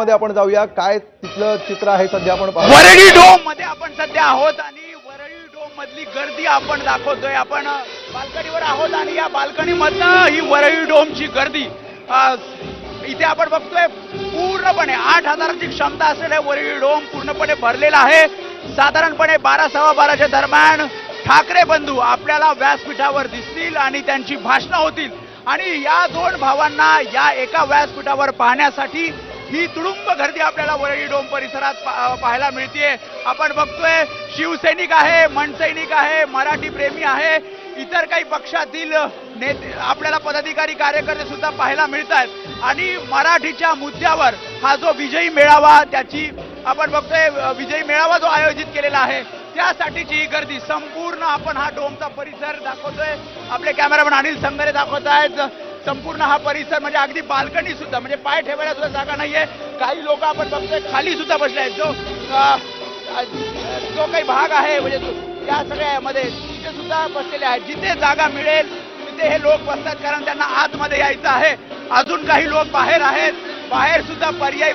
मध्ये आपण जाऊया. काय तिथलं चित्र आहे सध्या आपण वरळी डोममध्ये आपण सध्या आहोत आणि वरळी डोम मधली गर्दी आपण दाखवतोय. आपण बाल्कनीवर आहोत आणि या बाल्कनी मधनं ही वरळी डोमची गर्दी इथे आपण बघतोय पूर्णपणे आठ हजाराची क्षमता असलेल्या वरळी डोम पूर्णपणे भरलेला आहे. साधारणपणे बारा सव्वा बाराच्या दरम्यान ठाकरे बंधू आपल्याला व्यासपीठावर दिसतील आणि त्यांची भाषणं होतील. आणि या दोन भावांना या एका व्यासपीठावर पाहण्यासाठी ही तुडुंब गर्दी आपल्याला वरळी डोम परिसरात पा- पाहायला मिळते आपण बघतोय शिवसैनिक आहे मनसैनिक आहे मराठी प्रेमी आहे. इतर काही पक्षातील नेते आपल्याला पदाधिकारी कार्यकर्ते सुद्धा पाहायला मिळत आहेत आणि मराठीच्या मुद्द्यावर हा जो विजयी मेळावा त्याची आपण बघतोय विजयी मेळावा जो आयोजित केलेला आहे त्यासाठीची ही गर्दी संपूर्ण आपण हा डोमचा परिसर दाखवतोय. आपले कॅमेरामॅन अनिल संगरे दाखवत आहेत. संपूर्ण हा परिसर म्हणजे अगदी बाल्कनी सुद्धा म्हणजे पाय ठेवायला सुद्धा जागा नाहीये. काही लोक आपण बघतोय खाली सुद्धा बसले आहेत. जो जो काही भाग आहे म्हणजे या सगळ्यामध्ये तिथे सुद्धा बसलेले आहेत. जिथे जागा मिळेल तिथे हे लोक बसतात कारण त्यांना आतमध्ये यायचं आहे. अजून काही लोक बाहेर आहेत. बाहेर सुद्धा पर्याय